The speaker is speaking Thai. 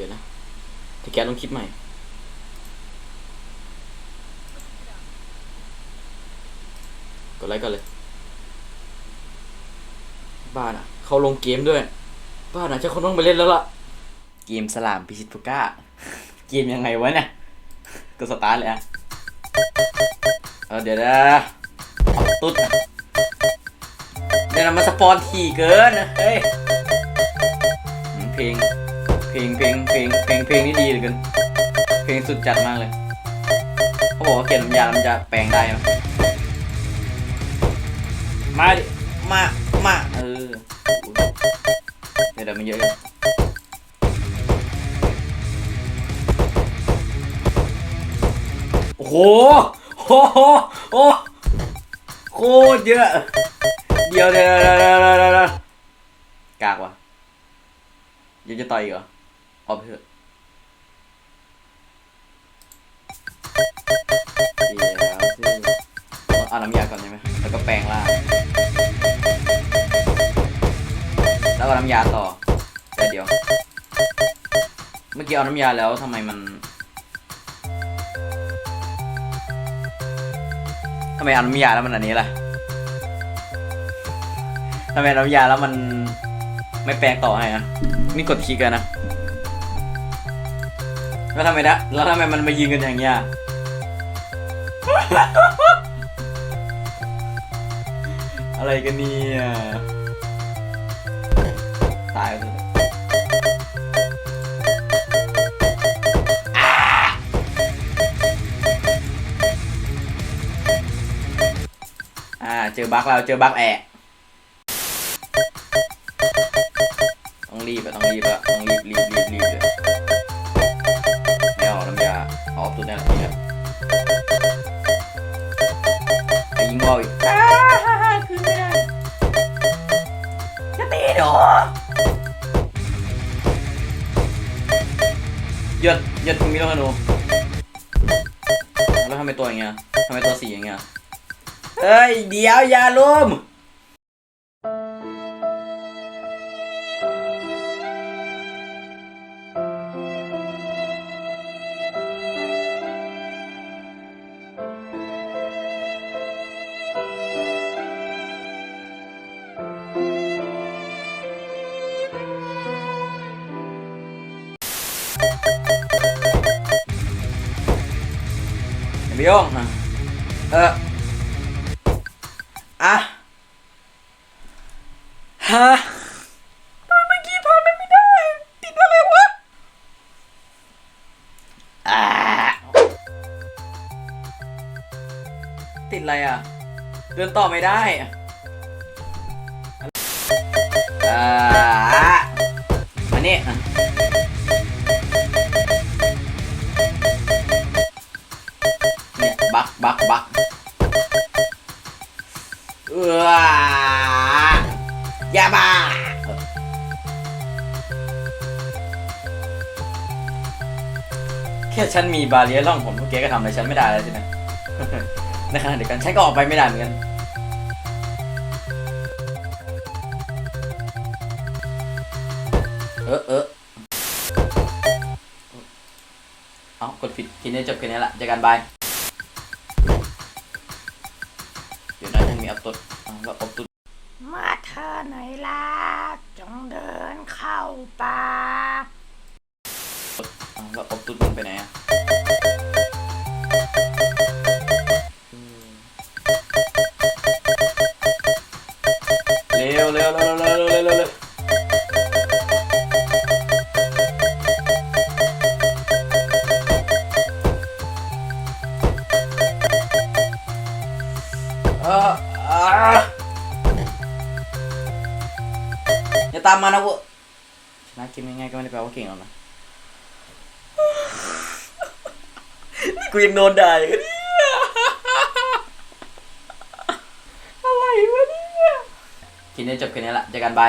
ดี๋ยวนะถ้าแกลงคลิปใหม่ กดไลค์ก่อนเลย บ้านอะ เขาลงเกมด้วย บ้านอะจะคนต้องไปเล่นแล้วล่ะ เกมสลามพิชิตพุก้า เกมยังไงวะเนี่ยก็สตาร์ทเลยอะเออเดี๋ยวนะเอาตุ๊ดเดี๋ยวนะมันสปอนถี่เกินนะเฮ้ยเพลง เพลงเพลงเพลงเพลงเพลงนี่ดีเหลือเกินเพลงสุดจัดมากเลยเขาบอกว่าเกล็ดน้ำยามันจะแปลงได้ไหมมาดิมามาเออเดี๋ยวเดี๋ยวมันเยอะอยู่โอ้โหโอ้โหโอ้โคตรเยอะเดี๋ยวเดี๋ยวเดี๋ยวเดี๋ยวเดี๋ยวเดี๋ยวกากว่ะยังจะต่อยอีกเหรอ เอาไปเถอะเดี๋ยวสิเอาน้ำยาก่อนใช่ไหมแล้วก็แปรงล่างแล้วก็น้ำยาต่อแต่เดี๋ยว เมื่อกี้เอาน้ำยาแล้วทำไมมันทำไมเอาน้ำยาแล้วมันอันนี้ล่ะทำไมน้ำยาแล้วมันไม่แปลงต่อให้อะนี่กดคลิกกันนะ แล้วทำไมนะแล้วทำไมมันมายิงกันอย่างเงี้ยอะไรกันเนี่ยตายเลยอ่าเจอบั๊กแล้วเจอบั๊กแอะต้องรีบอะต้องรีบอะต้องรีบรีบรีบรีบเลย ไม่เอาน้ำยาเอาออกตัวนี้ทีอะไปยิงบอลอีกอ้าคือไม่ได้จะตีหรอหยดหยดมีลูกธนูแล้วทำไมตัวอย่างเงี้ยทำไมตัวสีอย่างเงี้ยเฮ้ยเดี๋ยวอย่าลุม อย่าไปโยงนะเอออะฮะทำไมเมื่อกี้ทำไม่ได้ ติดอะไรวะอ่าติดอะไรอะ เดินต่อไม่ได้อ่ามา บักบักบักเออย่าบ้าแค่ฉันมีบาเรียร่องผมพวกแกก็ทำอะไรฉันไม่ได้แล้วสินะในขณะเดียวกันฉันก็ออกไปไม่ได้เหมือนกันเออเออเอากดผิดทีนี้จบแค่นี้ละเจอกันบาย ตุดอะแล้วอัพตุดมาเธอไหนล่ะจงเดินเข้าป่าอะแล้วอัพตุดมันไปไหนอะาตามมานะเว้ยชนะเกมง่ายๆก็ไม่ได้แปลว่าเก่งหรอกนะนี่กูยังโดนด่าอย่างนี้อะไรวะเนี่ยทีนี้จบแค่นี้ละเจอกันบาย